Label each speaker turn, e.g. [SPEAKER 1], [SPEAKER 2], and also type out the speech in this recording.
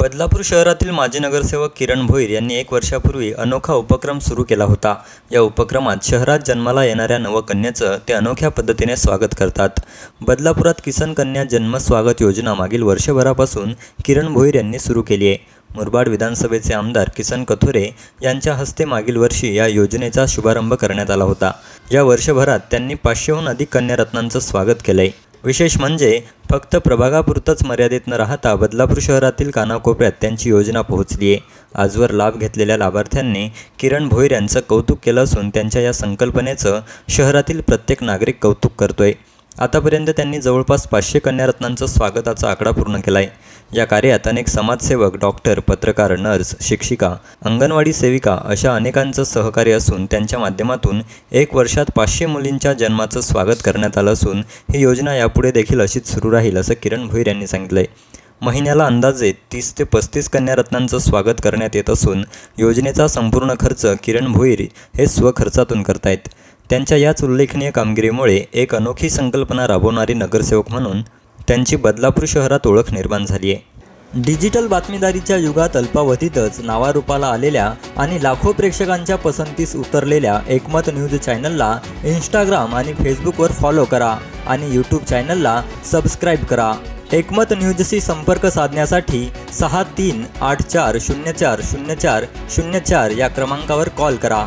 [SPEAKER 1] बदलापूर शहरातील माजी नगरसेवक किरण भोईर यांनी एक वर्षापूर्वी अनोखा उपक्रम सुरू केला होता. या उपक्रमात शहरात जन्माला येणाऱ्या नवकन्याचं ते अनोख्या पद्धतीने स्वागत करतात. बदलापुरात किसन कन्या जन्म स्वागत योजना मागील वर्षभरापासून किरण भोईर यांनी सुरू केली आहे. मुरबाड विधानसभेचे आमदार किसन कथोरे यांच्या हस्ते मागील वर्षी या योजनेचा शुभारंभ करण्यात आला होता. या वर्षभरात त्यांनी पाचशेहून अधिक कन्यारत्नांचं स्वागत केलंय. विशेष म्हणजे फक्त प्रभागापुरतंच मर्यादित न राहता बदलापूर शहरातील कानाकोपऱ्यात त्यांची योजना पोहोचली आहे. आजवर लाभ घेतलेल्या लाभार्थ्यांनी किरण भोईर यांचं कौतुक केलं असून त्यांच्या या संकल्पनेचं शहरातील प्रत्येक नागरिक कौतुक करतोय. आतापर्यंत त्यांनी जवळपास पाचशे कन्यारत्नांचं स्वागताचा आकडा पूर्ण केला आहे या कार्यात अनेक समाजसेवक डॉक्टर पत्रकार नर्स शिक्षिका अंगणवाडी सेविका अशा अनेकांचं सहकार्य असून त्यांच्या माध्यमातून एक वर्षात पाचशे मुलींच्या जन्माचं स्वागत करण्यात आलं असून ही योजना यापुढे देखील अशीच सुरू राहील असं किरण भोईर यांनी सांगितलं आहे महिन्याला अंदाजे तीस ते पस्तीस कन्यारत्नांचं स्वागत करण्यात येत असून योजनेचा संपूर्ण खर्च किरण भोईर हे स्वखर्चातून करतायत. त्यांच्या याच उल्लेखनीय कामगिरीमुळे एक अनोखी संकल्पना राबवणारी नगरसेवक म्हणून त्यांची बदलापूर शहरात ओळख निर्माण झाली आहे. डिजिटल बातमीदारीच्या युगात अल्पावधीतच नावारूपाला आलेल्या आणि लाखो प्रेक्षकांच्या पसंतीस उतरलेल्या एकमत न्यूज चॅनलला इंस्टाग्राम आणि फेसबुकवर फॉलो करा आणि यूट्यूब चॅनलला सबस्क्राईब करा. एकमत न्यूजशी संपर्क साधण्यासाठी सहा तीन आठ चार शून्य चार शून्य चार शून्य चार या क्रमांकावर कॉल करा.